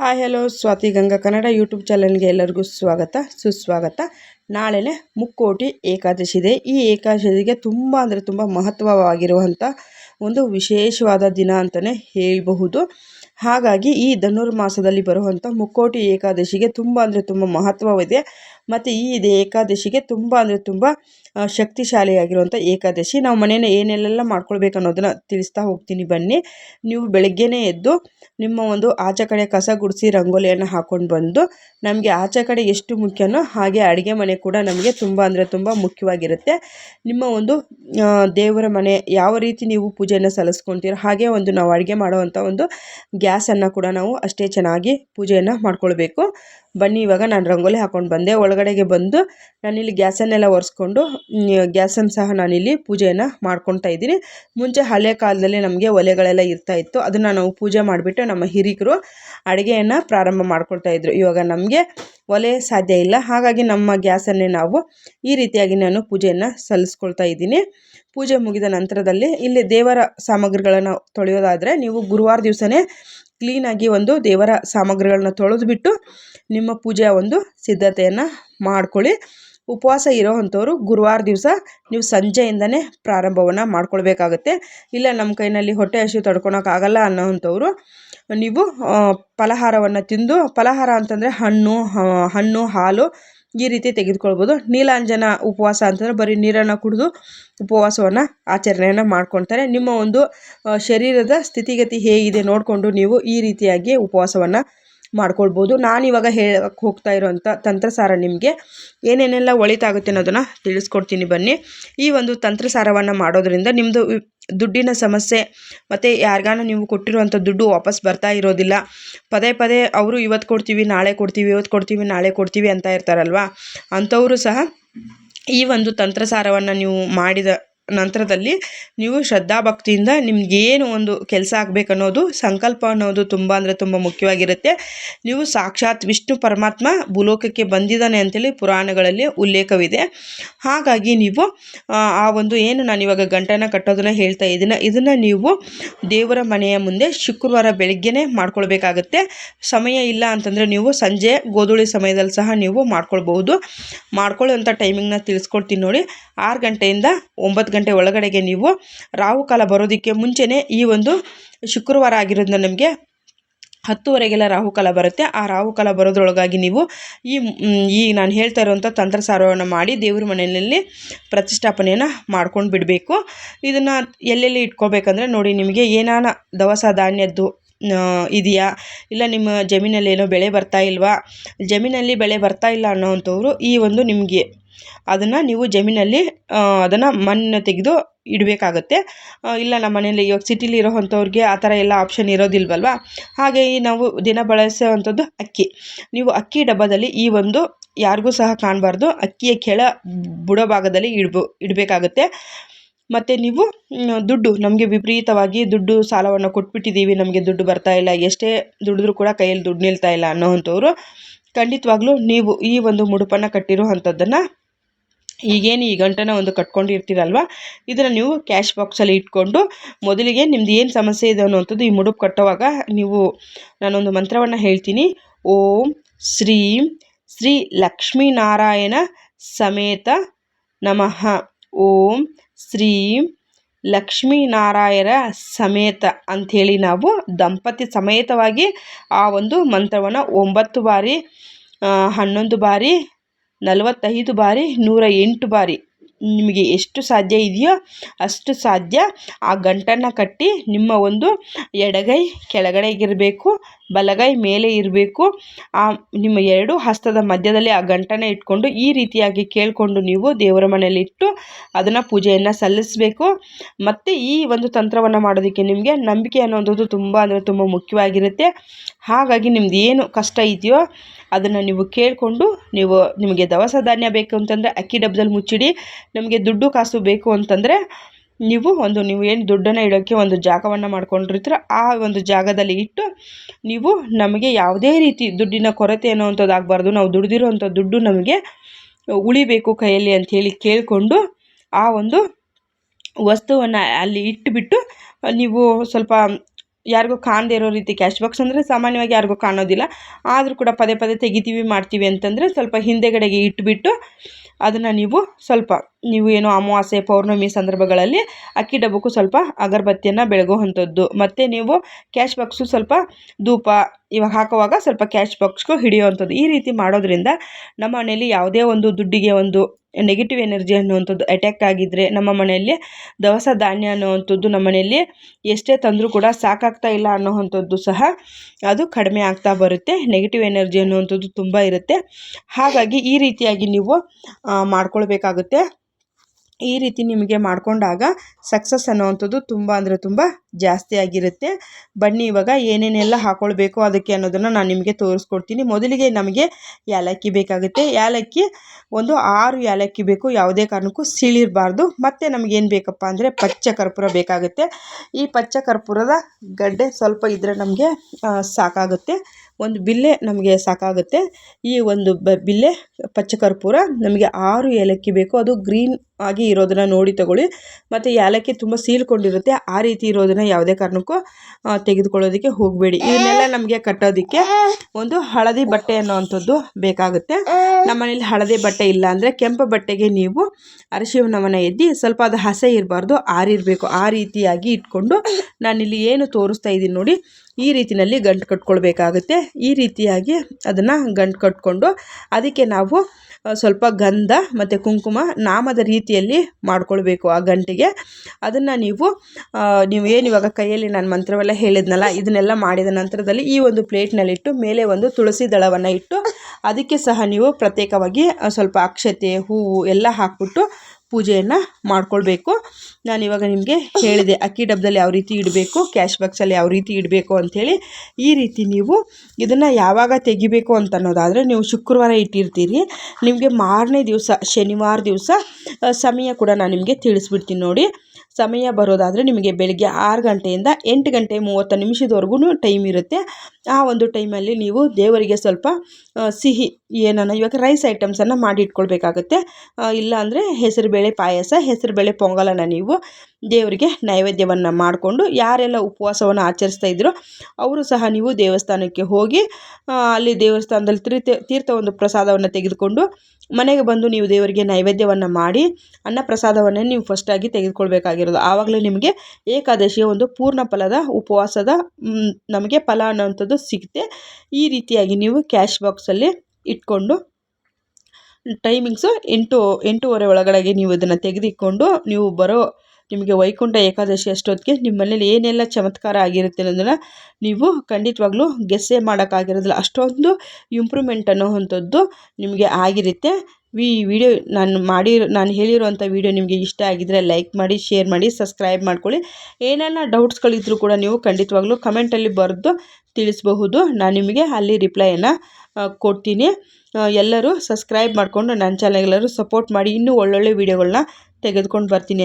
Hi hello Swathi Ganga Kannada YouTube ಚಾನಲ್ಗೆ ಎಲ್ಲರಿಗೂ ಸ್ವಾಗತ, ಸುಸ್ವಾಗತ. ನಾಳೆನೇ ಮುಕ್ಕೋಟಿ ಏಕಾದಶಿ ಇದೆ. ಈ ಏಕಾದಶಿಗೆ ತುಂಬ ಅಂದರೆ ತುಂಬ ಮಹತ್ವವಾಗಿರುವಂಥ ಒಂದು ವಿಶೇಷವಾದ ದಿನ ಅಂತಲೇ ಹೇಳಬಹುದು. ಹಾಗಾಗಿ ಈ ಧನುರ್ಮಾಸದಲ್ಲಿ ಬರುವಂಥ ಮುಕ್ಕೋಟಿ ಏಕಾದಶಿಗೆ ತುಂಬ ಅಂದರೆ ತುಂಬ ಮಹತ್ವವಿದೆ. ಮತ್ತು ಈ ಇದು ಏಕಾದಶಿಗೆ ತುಂಬ ಅಂದರೆ ತುಂಬ ಶಕ್ತಿಶಾಲಿಯಾಗಿರುವಂಥ ಏಕಾದಶಿ. ನಾವು ಮನೇನ ಏನೆಲ್ಲ ಮಾಡ್ಕೊಳ್ಬೇಕು ಅನ್ನೋದನ್ನು ತಿಳಿಸ್ತಾ ಹೋಗ್ತೀನಿ ಬನ್ನಿ. ನೀವು ಬೆಳಗ್ಗೆನೇ ಎದ್ದು ನಿಮ್ಮ ಒಂದು ಆಚೆ ಕಡೆ ಕಸ ಗುಡಿಸಿ ರಂಗೋಲಿಯನ್ನು ಹಾಕ್ಕೊಂಡು ಬಂದು ನಮಗೆ ಆಚೆ ಕಡೆ ಎಷ್ಟು ಮುಖ್ಯನೋ ಹಾಗೆ ಅಡುಗೆ ಮನೆ ಕೂಡ ನಮಗೆ ತುಂಬ ಅಂದರೆ ತುಂಬ ಮುಖ್ಯವಾಗಿರುತ್ತೆ. ನಿಮ್ಮ ಒಂದು ದೇವರ ಮನೆ ಯಾವ ರೀತಿ ನೀವು ಪೂಜೆಯನ್ನು ಸಲ್ಲಿಸ್ಕೊತೀರೋ ಹಾಗೆ ಒಂದು ನಾವು ಅಡುಗೆ ಮಾಡುವಂಥ ಒಂದು ಗ್ಯಾಸನ್ನು ಕೂಡ ನಾವು ಅಷ್ಟೇ ಚೆನ್ನಾಗಿ ಪೂಜೆಯನ್ನು ಮಾಡ್ಕೊಳ್ಬೇಕು. ಬನ್ನಿ, ಇವಾಗ ನಾನು ರಂಗೋಲಿ ಹಾಕೊಂಡು ಬಂದೆ. ಒಳಗಡೆಗೆ ಬಂದು ನಾನಿಲ್ಲಿ ಗ್ಯಾಸನ್ನೆಲ್ಲ ಒರೆಸ್ಕೊಂಡು ಗ್ಯಾಸನ್ನು ಸಹ ನಾನಿಲ್ಲಿ ಪೂಜೆಯನ್ನು ಮಾಡ್ಕೊತಾ ಇದ್ದೀನಿ. ಮುಂಚೆ ಹಳೆ ಕಾಲದಲ್ಲಿ ನಮಗೆ ಒಲೆಗಳೆಲ್ಲ ಇರ್ತಾ ಇತ್ತು. ಅದನ್ನು ನಾವು ಪೂಜೆ ಮಾಡಿಬಿಟ್ಟು ನಮ್ಮ ಹಿರಿಕರು ಅಡುಗೆಯನ್ನು ಪ್ರಾರಂಭ ಮಾಡ್ಕೊಳ್ತಾ ಇದ್ರು. ಇವಾಗ ನಮಗೆ ಒಲೆ ಸಾಧ್ಯ ಇಲ್ಲ. ಹಾಗಾಗಿ ನಮ್ಮ ಗ್ಯಾಸನ್ನೇ ನಾವು ಈ ರೀತಿಯಾಗಿ ನಾನು ಪೂಜೆಯನ್ನು ಸಲ್ಲಿಸ್ಕೊಳ್ತಾ ಇದ್ದೀನಿ. ಪೂಜೆ ಮುಗಿದ ನಂತರದಲ್ಲಿ ಇಲ್ಲಿ ದೇವರ ಸಾಮಗ್ರಿಗಳನ್ನು ತೊಳೆಯೋದಾದರೆ ನೀವು ಗುರುವಾರ ದಿವಸನೇ ಕ್ಲೀನಾಗಿ ಒಂದು ದೇವರ ಸಾಮಗ್ರಿಗಳನ್ನ ತೊಳೆದುಬಿಟ್ಟು ನಿಮ್ಮ ಪೂಜೆಯ ಒಂದು ಸಿದ್ಧತೆಯನ್ನು ಮಾಡ್ಕೊಳ್ಳಿ. ಉಪವಾಸ ಇರೋ ಅಂಥವ್ರು ಗುರುವಾರ ದಿವಸ ನೀವು ಸಂಜೆಯಿಂದನೇ ಪ್ರಾರಂಭವನ್ನು ಮಾಡ್ಕೊಳ್ಬೇಕಾಗತ್ತೆ. ಇಲ್ಲ ನಮ್ಮ ಕೈನಲ್ಲಿ ಹೊಟ್ಟೆ ಹಸಿವು ತಡ್ಕೊಳಕ್ಕಾಗಲ್ಲ ಅನ್ನೋವಂಥವ್ರು ನೀವು ಫಲಹಾರವನ್ನು ತಿಂದು, ಫಲಹಾರ ಅಂತಂದರೆ ಹಣ್ಣು ಹಣ್ಣು, ಹಾಲು ಈ ರೀತಿ ತೆಗೆದುಕೊಳ್ಬೋದು. ನೀಲಾಂಜನ ಉಪವಾಸ ಅಂತಂದರೆ ಬರೀ ನೀರನ್ನು ಕುಡಿದು ಉಪವಾಸವನ್ನು ಆಚರಣೆಯನ್ನು ಮಾಡ್ಕೊಳ್ತಾರೆ ನಿಮ್ಮ ಒಂದು ಶರೀರದ ಸ್ಥಿತಿಗತಿ ಹೇಗಿದೆ ನೋಡಿಕೊಂಡು ನೀವು ಈ ರೀತಿಯಾಗಿ ಉಪವಾಸವನ್ನು ಮಾಡ್ಕೊಳ್ಬೋದು. ನಾನಿವಾಗ ಹೇಳಕ್ಕೆ ಹೋಗ್ತಾ ಇರೋವಂಥ ತಂತ್ರಸಾರ ನಿಮಗೆ ಏನೇನೆಲ್ಲ ಒಳಿತಾಗುತ್ತೆ ಅನ್ನೋದನ್ನು ತಿಳಿಸ್ಕೊಡ್ತೀನಿ ಬನ್ನಿ. ಈ ಒಂದು ತಂತ್ರಸಾರವನ್ನು ಮಾಡೋದ್ರಿಂದ ನಿಮ್ಮದು ದುಡ್ಡಿನ ಸಮಸ್ಯೆ ಮತ್ತು ಯಾರಿಗಾನ ನೀವು ಕೊಟ್ಟಿರುವಂಥ ದುಡ್ಡು ವಾಪಸ್ ಬರ್ತಾ ಇರೋದಿಲ್ಲ. ಪದೇ ಪದೇ ಅವರು ಇವತ್ತು ಕೊಡ್ತೀವಿ, ನಾಳೆ ಕೊಡ್ತೀವಿ, ಇವತ್ತು ಕೊಡ್ತೀವಿ, ನಾಳೆ ಕೊಡ್ತೀವಿ ಅಂತ ಇರ್ತಾರಲ್ವ? ಅಂಥವರು ಸಹ ಈ ಒಂದು ತಂತ್ರಸಾರವನ್ನು ನೀವು ಮಾಡಿದ ನಂತರದಲ್ಲಿ ನೀವು ಶ್ರದ್ಧಾಭಕ್ತಿಯಿಂದ ಏನು ಒಂದು ಕೆಲಸ ಆಗಬೇಕನ್ನೋದು, ಸಂಕಲ್ಪ ಅನ್ನೋದು ತುಂಬ ಅಂದರೆ ತುಂಬ ಮುಖ್ಯವಾಗಿರುತ್ತೆ. ನೀವು ಸಾಕ್ಷಾತ್ ವಿಷ್ಣು ಪರಮಾತ್ಮ ಭೂಲೋಕಕ್ಕೆ ಬಂದಿದ್ದಾನೆ ಅಂತೇಳಿ ಪುರಾಣಗಳಲ್ಲಿ ಉಲ್ಲೇಖವಿದೆ. ಹಾಗಾಗಿ ನೀವು, ಆ ಒಂದು ಏನು ನಾನು ಇವಾಗ ಗಂಟನ ಕಟ್ಟೋದನ್ನು ಹೇಳ್ತಾ ಇದ್ದೀನ. ಇದನ್ನು ನೀವು ದೇವರ ಮನೆಯ ಮುಂದೆ ಶುಕ್ರವಾರ ಬೆಳಗ್ಗೆನೇ ಮಾಡ್ಕೊಳ್ಬೇಕಾಗತ್ತೆ. ಸಮಯ ಇಲ್ಲ ಅಂತಂದರೆ ನೀವು ಸಂಜೆ ಗೋಧೂಳಿ ಸಮಯದಲ್ಲಿ ಸಹ ನೀವು ಮಾಡ್ಕೊಳ್ಬಹುದು. ಮಾಡ್ಕೊಳ್ಳೋಂಥ ಟೈಮಿಂಗ್ನ ತಿಳಿಸ್ಕೊಡ್ತೀನಿ ನೋಡಿ. ಆರು ಗಂಟೆಯಿಂದ ಒಂಬತ್ತು ಗಂಟೆ ಒಳಗಡೆಗೆ ನೀವು ರಾಹುಕಾಲ ಬರೋದಕ್ಕೆ ಮುಂಚೆನೇ ಈ ಒಂದು ಶುಕ್ರವಾರ ಆಗಿರೋದ್ರಿಂದ ನಮಗೆ ಹತ್ತುವರೆಗೆಲ್ಲ ರಾಹುಕಾಲ ಬರುತ್ತೆ. ಆ ರಾಹುಕಾಲ ಬರೋದ್ರೊಳಗಾಗಿ ನೀವು ಈ ಈ ನಾನು ಹೇಳ್ತಾ ಇರುವಂಥ ತಂತ್ರಸಾರವನ್ನು ಮಾಡಿ ದೇವ್ರ ಮನೆಯಲ್ಲಿ ಪ್ರತಿಷ್ಠಾಪನೆಯನ್ನು ಮಾಡ್ಕೊಂಡು ಬಿಡಬೇಕು. ಇದನ್ನು ಎಲ್ಲೆಲ್ಲಿ ಇಟ್ಕೋಬೇಕಂದ್ರೆ ನೋಡಿ ನಿಮಗೆ ಏನಾನ ದವಸ ಧಾನ್ಯದ್ದು ಇದೆಯಾ? ಇಲ್ಲ ನಿಮ್ಮ ಜಮೀನಲ್ಲಿ ಏನೋ ಬೆಳೆ ಬರ್ತಾ ಇಲ್ವಾ? ಜಮೀನಲ್ಲಿ ಬೆಳೆ ಬರ್ತಾ ಇಲ್ಲ ಅನ್ನೋವಂಥವ್ರು ಈ ಒಂದು ನಿಮಗೆ ಅದನ್ನು ನೀವು ಜಮೀನಲ್ಲಿ ಅದನ್ನು ಮಣ್ಣು ತೆಗೆದು ಇಡಬೇಕಾಗತ್ತೆ. ಇಲ್ಲ ನಮ್ಮ ಮನೇಲಿ ಇವಾಗ ಸಿಟಿಲಿ ಇರೋವಂಥವ್ರಿಗೆ ಆ ಥರ ಎಲ್ಲ ಆಪ್ಷನ್ ಇರೋದಿಲ್ವಲ್ವ? ಈ ನಾವು ದಿನ ಬಳಸುವಂಥದ್ದು ಅಕ್ಕಿ. ನೀವು ಅಕ್ಕಿ ಡಬ್ಬದಲ್ಲಿ ಈ ಒಂದು ಯಾರಿಗೂ ಸಹ ಕಾಣಬಾರ್ದು. ಅಕ್ಕಿಯ ಕೆಳ ಬುಡಭಾಗದಲ್ಲಿ ಇಡ್ಬೋ, ಇಡಬೇಕಾಗುತ್ತೆ. ಮತ್ತು ನೀವು ದುಡ್ಡು, ನಮಗೆ ವಿಪರೀತವಾಗಿ ದುಡ್ಡು ಸಾಲವನ್ನು ಕೊಟ್ಬಿಟ್ಟಿದ್ದೀವಿ, ನಮಗೆ ದುಡ್ಡು ಬರ್ತಾ ಇಲ್ಲ, ಎಷ್ಟೇ ದುಡಿದ್ರೂ ಕೂಡ ಕೈಯಲ್ಲಿ ದುಡ್ಡು ನಿಲ್ತಾ ಇಲ್ಲ ಅನ್ನೋವಂಥವ್ರು ಖಂಡಿತವಾಗ್ಲೂ ನೀವು ಈ ಒಂದು ಮುಡುಪನ್ನು ಕಟ್ಟಿರೋ ಅಂಥದ್ದನ್ನು ಈಗೇನು ಈ ಗಂಟನ ಒಂದು ಕಟ್ಕೊಂಡಿರ್ತೀರಲ್ವ? ಇದನ್ನು ನೀವು ಕ್ಯಾಶ್ ಬಾಕ್ಸಲ್ಲಿ ಇಟ್ಕೊಂಡು ಮೊದಲಿಗೆ ನಿಮ್ದು ಏನು ಸಮಸ್ಯೆ ಇದೆ ಅನ್ನುವಂಥದ್ದು ಈ ಮುಡುಪು ಕಟ್ಟುವಾಗ ನೀವು ನಾನೊಂದು ಮಂತ್ರವನ್ನು ಹೇಳ್ತೀನಿ. ಓಂ ಶ್ರೀ ಶ್ರೀ ಲಕ್ಷ್ಮೀನಾರಾಯಣ ಸಮೇತ ನಮಃ. ಓಂ ಶ್ರೀಂ ಲಕ್ಷ್ಮೀನಾರಾಯಣ ಸಮೇತ ಅಂಥೇಳಿ ನಾವು ದಂಪತಿ ಸಮೇತವಾಗಿ ಆ ಒಂದು ಮಂತ್ರವನ್ನು ಒಂಬತ್ತು ಬಾರಿ ಹನ್ನೊಂದು ಬಾರಿ ನಲವತ್ತೈದು ಬಾರಿ ನೂರ ಎಂಟು ಬಾರಿ. ನಿಮಗೆ ಎಷ್ಟು ಸಾಧ್ಯ ಇದೆಯೋ ಅಷ್ಟು ಸಾಧ್ಯ ಆ ಗಂಟನ್ನು ಕಟ್ಟಿ ನಿಮ್ಮ ಒಂದು ಎಡಗೈ ಕೆಳಗಡೆಗಿರಬೇಕು ಬಲಗೈ ಮೇಲೆ ಇರಬೇಕು. ಆ ನಿಮ್ಮ ಎರಡು ಹಸ್ತದ ಮಧ್ಯದಲ್ಲಿ ಆ ಗಂಟನ್ನು ಇಟ್ಕೊಂಡು ಈ ರೀತಿಯಾಗಿ ಕೇಳಿಕೊಂಡು ನೀವು ದೇವರ ಮನೆಯಲ್ಲಿ ಇಟ್ಟು ಅದನ್ನು ಪೂಜೆಯನ್ನು ಸಲ್ಲಿಸಬೇಕು. ಮತ್ತು ಈ ಒಂದು ತಂತ್ರವನ್ನು ಮಾಡೋದಕ್ಕೆ ನಿಮಗೆ ನಂಬಿಕೆ ಅನ್ನೋದು ತುಂಬ ಅಂದರೆ ತುಂಬ ಮುಖ್ಯವಾಗಿರುತ್ತೆ. ಹಾಗಾಗಿ ನಿಮ್ದು ಏನು ಕಷ್ಟ ಇದೆಯೋ ಅದನ್ನು ನೀವು ಕೇಳಿಕೊಂಡು ನೀವು ನಿಮಗೆ ದವಸ ಧಾನ್ಯ ಬೇಕು ಅಂತಂದರೆ ಅಕ್ಕಿ ಡಬ್ಬದಲ್ಲಿ ಮುಚ್ಚಿಡಿ ನಮಗೆ ದುಡ್ಡು ಕಾಸು ಬೇಕು ಅಂತಂದರೆ ನೀವು ಒಂದು, ನೀವು ಏನು ದುಡ್ಡನ್ನು ಇಡೋಕ್ಕೆ ಒಂದು ಜಾಗವನ್ನು ಮಾಡ್ಕೊಂಡಿರ್ತೀರ, ಆ ಒಂದು ಜಾಗದಲ್ಲಿ ಇಟ್ಟು ನೀವು ನಮಗೆ ಯಾವುದೇ ರೀತಿ ದುಡ್ಡಿನ ಕೊರತೆ ಅನ್ನೋವಂಥದ್ದು ಆಗಬಾರ್ದು. ನಾವು ದುಡ್ದಿರೋವಂಥ ದುಡ್ಡು ನಮಗೆ ಉಳಿಬೇಕು ಕೈಯಲ್ಲಿ ಅಂಥೇಳಿ ಕೇಳಿಕೊಂಡು ಆ ಒಂದು ವಸ್ತುವನ್ನು ಅಲ್ಲಿ ಇಟ್ಟುಬಿಟ್ಟು ನೀವು ಸ್ವಲ್ಪ ಯಾರಿಗೂ ಕಾಣದೇ ಇರೋ ರೀತಿ ಕ್ಯಾಶ್ ಬಾಕ್ಸ್ ಅಂದರೆ ಸಾಮಾನ್ಯವಾಗಿ ಯಾರಿಗೂ ಕಾಣೋದಿಲ್ಲ. ಆದರೂ ಕೂಡ ಪದೇ ಪದೇ ತೆಗಿತೀವಿ, ಮಾಡ್ತೀವಿ ಅಂತಂದರೆ ಸ್ವಲ್ಪ ಹಿಂದೆಗಡೆಗೆ ಇಟ್ಬಿಟ್ಟು ಅದನ್ನು ನೀವು ಸ್ವಲ್ಪ ನೀವು ಏನು ಅಮಾವಾಸ್ಯೆ, ಪೌರ್ಣಮಿ ಸಂದರ್ಭಗಳಲ್ಲಿ ಅಕ್ಕಿ ಡಬ್ಬಕ್ಕೂ ಸ್ವಲ್ಪ ಅಗರಬತ್ತಿಯನ್ನು ಬೆಳಗುವಂಥದ್ದು ಮತ್ತು ನೀವು ಕ್ಯಾಶ್ ಬಾಕ್ಸು ಸ್ವಲ್ಪ ಧೂಪ ಇವಾಗ ಹಾಕುವಾಗ ಸ್ವಲ್ಪ ಕ್ಯಾಶ್ ಬಾಕ್ಸ್ಗೂ ಹಿಡಿಯುವಂಥದ್ದು. ಈ ರೀತಿ ಮಾಡೋದ್ರಿಂದ ನಮ್ಮ ಮನೆಯಲ್ಲಿ ಯಾವುದೇ ಒಂದು ದುಡ್ಡಿಗೆ ಒಂದು ನೆಗೆಟಿವ್ ಎನರ್ಜಿ ಅನ್ನುವಂಥದ್ದು ಅಟ್ಯಾಕ್ ಆಗಿದ್ದರೆ ನಮ್ಮ ಮನೆಯಲ್ಲಿ ದವಸ ಧಾನ್ಯ ಅನ್ನುವಂಥದ್ದು ನಮ್ಮ ಮನೆಯಲ್ಲಿ ಎಷ್ಟೇ ತಂದರೂ ಕೂಡ ಸಾಕಾಗ್ತಾ ಇಲ್ಲ ಅನ್ನೋವಂಥದ್ದು ಸಹ ಅದು ಕಡಿಮೆ ಆಗ್ತಾ ಬರುತ್ತೆ. ನೆಗೆಟಿವ್ ಎನರ್ಜಿ ಅನ್ನುವಂಥದ್ದು ತುಂಬ ಇರುತ್ತೆ. ಹಾಗಾಗಿ ಈ ರೀತಿಯಾಗಿ ನೀವು ಮಾಡ್ಕೊಳ್ಬೇಕಾಗುತ್ತೆ. ಈ ರೀತಿ ನಿಮಗೆ ಮಾಡಿಕೊಂಡಾಗ ಸಕ್ಸಸ್ ಅನ್ನೋವಂಥದ್ದು ತುಂಬ ಅಂದರೆ ತುಂಬ ಜಾಸ್ತಿ ಆಗಿರುತ್ತೆ. ಬನ್ನಿ ಇವಾಗ ಏನೇನೆಲ್ಲ ಹಾಕ್ಕೊಳ್ಬೇಕು ಅದಕ್ಕೆ ಅನ್ನೋದನ್ನು ನಾನು ನಿಮಗೆ ತೋರಿಸ್ಕೊಡ್ತೀನಿ. ಮೊದಲಿಗೆ ನಮಗೆ ಏಲಕ್ಕಿ ಬೇಕಾಗುತ್ತೆ. ಏಲಕ್ಕಿ ಒಂದು ಆರು ಏಲಕ್ಕಿ ಬೇಕು. ಯಾವುದೇ ಕಾರಣಕ್ಕೂ ಸಿಳಿರಬಾರ್ದು. ಮತ್ತು ನಮಗೇನು ಬೇಕಪ್ಪ ಅಂದರೆ ಪಚ್ಚ ಕರ್ಪೂರ ಬೇಕಾಗುತ್ತೆ. ಈ ಪಚ್ಚ ಕರ್ಪೂರದ ಗಡ್ಡೆ ಸ್ವಲ್ಪ ಇದ್ದರೆ ನಮಗೆ ಸಾಕಾಗುತ್ತೆ. ಒಂದು ಬಿಲ್ಲೆ ನಮಗೆ ಸಾಕಾಗುತ್ತೆ. ಈ ಒಂದು ಬ ಬಿಲ್ಲೆ ಪಚ್ಚ ಕರ್ಪೂರ ನಮಗೆ ಆರು ಏಲಕ್ಕಿ ಬೇಕು. ಅದು ಗ್ರೀನ್ ಆಗಿ ಇರೋದನ್ನು ನೋಡಿ ತಗೊಳ್ಳಿ. ಮತ್ತು ಏಲಕ್ಕಿ ತುಂಬ ಸೀಲ್ಕೊಂಡಿರುತ್ತೆ ಆ ರೀತಿ ಇರೋದನ್ನು ಯಾವುದೇ ಕಾರಣಕ್ಕೂ ತೆಗೆದುಕೊಳ್ಳೋದಕ್ಕೆ ಹೋಗಬೇಡಿ. ಇದನ್ನೆಲ್ಲ ನಮಗೆ ಕಟ್ಟೋದಕ್ಕೆ ಒಂದು ಹಳದಿ ಬಟ್ಟೆ ಅನ್ನೋವಂಥದ್ದು ಬೇಕಾಗುತ್ತೆ. ನಮ್ಮನೇಲಿ ಹಳದಿ ಬಟ್ಟೆ ಇಲ್ಲ ಅಂದರೆ ಕೆಂಪು ಬಟ್ಟೆಗೆ ನೀವು ಅರಿಶಿವನವನ್ನು ಎದ್ದು ಸ್ವಲ್ಪ ಅದು ಹಸೆ ಇರಬಾರ್ದು, ಆರಿರಬೇಕು. ಆ ರೀತಿಯಾಗಿ ಇಟ್ಕೊಂಡು ನಾನಿಲ್ಲಿ ಏನು ತೋರಿಸ್ತಾ ಇದ್ದೀನಿ ನೋಡಿ. ಈ ರೀತಿಯಲ್ಲಿ ಗಂಟು ಕಟ್ಕೊಳ್ಬೇಕಾಗುತ್ತೆ. ಈ ರೀತಿಯಾಗಿ ಅದನ್ನು ಗಂಟು ಕಟ್ಕೊಂಡು ಅದಕ್ಕೆ ನಾವು ಸ್ವಲ್ಪ ಗಂಧ ಮತ್ತು ಕುಂಕುಮ ನಾಮದ ರೀತಿಯಲ್ಲಿ ಮಾಡ್ಕೊಳ್ಬೇಕು ಆ ಗಂಟಿಗೆ. ಅದನ್ನು ನೀವು ನೀವು ಏನು ಇವಾಗ ಕೈಯಲ್ಲಿ ನಾನು ಮಂತ್ರವೆಲ್ಲ ಹೇಳಿದ್ನಲ್ಲ, ಇದನ್ನೆಲ್ಲ ಮಾಡಿದ ನಂತರದಲ್ಲಿ ಈ ಒಂದು ಪ್ಲೇಟ್ನಲ್ಲಿಟ್ಟು ಮೇಲೆ ಒಂದು ತುಳಸಿ ದಳವನ್ನು ಇಟ್ಟು ಅದಕ್ಕೆ ಸಹ ನೀವು ಪ್ರತ್ಯೇಕವಾಗಿ ಸ್ವಲ್ಪ ಅಕ್ಷತೆ, ಹೂವು ಎಲ್ಲ ಹಾಕ್ಬಿಟ್ಟು ಪೂಜೆಯನ್ನು ಮಾಡಿಕೊಳ್ಬೇಕು. ನಾನು ಇವಾಗ ನಿಮಗೆ ಹೇಳಿದೆ, ಅಕ್ಕಿ ಡಬ್ಬದಲ್ಲಿ ಯಾವ ರೀತಿ ಇಡಬೇಕು ಕ್ಯಾಶ್ ಬಾಕ್ಸಲ್ಲಿ ಯಾವ ರೀತಿ ಇಡಬೇಕು ಅಂಥೇಳಿ. ಈ ರೀತಿ ನೀವು ಇದನ್ನು ಯಾವಾಗ ತೆಗಿಬೇಕು ಅಂತ ಅನ್ನೋದಾದರೆ ನೀವು ಶುಕ್ರವಾರ ಇಟ್ಟಿರ್ತೀರಿ. ನಿಮಗೆ ಮಾರನೇ ದಿವಸ, ಶನಿವಾರ ದಿವಸ ಸಮಯ ಕೂಡ ನಾನು ನಿಮಗೆ ತಿಳಿಸ್ಬಿಡ್ತೀನಿ ನೋಡಿ. ಸಮಯ ಬರೋದಾದರೆ ನಿಮಗೆ ಬೆಳಗ್ಗೆ ಆರು ಗಂಟೆಯಿಂದ ಎಂಟು ಗಂಟೆ ಮೂವತ್ತು ನಿಮಿಷದವರೆಗೂ ಟೈಮ್ ಇರುತ್ತೆ. ಆ ಒಂದು ಟೈಮಲ್ಲಿ ನೀವು ದೇವರಿಗೆ ಸ್ವಲ್ಪ ಸಿಹಿ ಏನನ್ನ, ಇವಾಗ ರೈಸ್ ಐಟಮ್ಸನ್ನು ಮಾಡಿ ಇಟ್ಕೊಳ್ಬೇಕಾಗತ್ತೆ ಇಲ್ಲ ಅಂದರೆ ಹೆಸರುಬೇಳೆ ಪಾಯಸ ಹೆಸರುಬೇಳೆ ಪೊಂಗಲನ್ನು ನೀವು ದೇವರಿಗೆ ನೈವೇದ್ಯವನ್ನು ಮಾಡಿಕೊಂಡು ಯಾರೆಲ್ಲ ಉಪವಾಸವನ್ನು ಆಚರಿಸ್ತಾ ಇದ್ರೋ ಅವರು ಸಹ ನೀವು ದೇವಸ್ಥಾನಕ್ಕೆ ಹೋಗಿ ಅಲ್ಲಿ ದೇವಸ್ಥಾನದಲ್ಲಿ ತೀರ್ಥ ತೀರ್ಥ ಒಂದು ಪ್ರಸಾದವನ್ನು ತೆಗೆದುಕೊಂಡು ಮನೆಗೆ ಬಂದು ನೀವು ದೇವರಿಗೆ ನೈವೇದ್ಯವನ್ನು ಮಾಡಿ, ಅನ್ನ ಪ್ರಸಾದವನ್ನು ನೀವು ಫಸ್ಟಾಗಿ ತೆಗೆದುಕೊಳ್ಬೇಕಾಗಿರೋದು. ಆವಾಗಲೇ ನಿಮಗೆ ಏಕಾದಶಿಯ ಒಂದು ಪೂರ್ಣ ಫಲದ ಉಪವಾಸದ ನಮಗೆ ಫಲ ಅನ್ನೋವಂಥದ್ದು ಸಿಗುತ್ತೆ. ಈ ರೀತಿಯಾಗಿ ನೀವು ಕ್ಯಾಶ್ ಬಾಕ್ಸಲ್ಲಿ ಇಟ್ಕೊಂಡು ಟೈಮಿಂಗ್ಸು ಎಂಟು, ಎಂಟೂವರೆ ಒಳಗಡೆಗೆ ನೀವು ಇದನ್ನು ತೆಗೆದಿಟ್ಕೊಂಡು ನೀವು ಬರೋ ನಿಮಗೆ ವೈಕುಂಠ ಏಕಾದಶಿ ಅಷ್ಟೊತ್ತಿಗೆ ನಿಮ್ಮ ಮನೇಲಿ ಏನೆಲ್ಲ ಚಮತ್ಕಾರ ಆಗಿರುತ್ತೆ ಅನ್ನೋದನ್ನು ನೀವು ಖಂಡಿತವಾಗ್ಲೂ ಗೆಸ್ಸೇ ಮಾಡೋಕ್ಕಾಗಿರೋದಿಲ್ಲ. ಅಷ್ಟೊಂದು ಇಂಪ್ರೂವ್ಮೆಂಟ್ ಅನ್ನೋವಂಥದ್ದು ನಿಮಗೆ ಆಗಿರುತ್ತೆ. ಈ ವಿಡಿಯೋ ನಾನು ಮಾಡಿ ನಾನು ಹೇಳಿರುವಂಥ ವಿಡಿಯೋ ನಿಮಗೆ ಇಷ್ಟ ಆಗಿದ್ದರೆ ಲೈಕ್ ಮಾಡಿ, ಶೇರ್ ಮಾಡಿ, ಸಬ್ಸ್ಕ್ರೈಬ್ ಮಾಡ್ಕೊಳ್ಳಿ. ಏನೆಲ್ಲ ಡೌಟ್ಸ್ಗಳಿದ್ರೂ ಕೂಡ ನೀವು ಖಂಡಿತವಾಗ್ಲೂ ಕಮೆಂಟಲ್ಲಿ ಬರೆದು ತಿಳಿಸಬಹುದು. ನಾನು ನಿಮಗೆ ಅಲ್ಲಿ ರಿಪ್ಲೈಯನ್ನು ಕೊಡ್ತೀನಿ. ಎಲ್ಲರೂ ಸಬ್ಸ್ಕ್ರೈಬ್ ಮಾಡಿಕೊಂಡು ನನ್ನ ಚಾನಲ್ಗೆಲ್ಲರೂ ಸಪೋರ್ಟ್ ಮಾಡಿ. ಇನ್ನೂ ಒಳ್ಳೊಳ್ಳೆ ವೀಡಿಯೋಗಳನ್ನ ತೆಗೆದುಕೊಂಡು ಬರ್ತೀನಿ ಅಂತ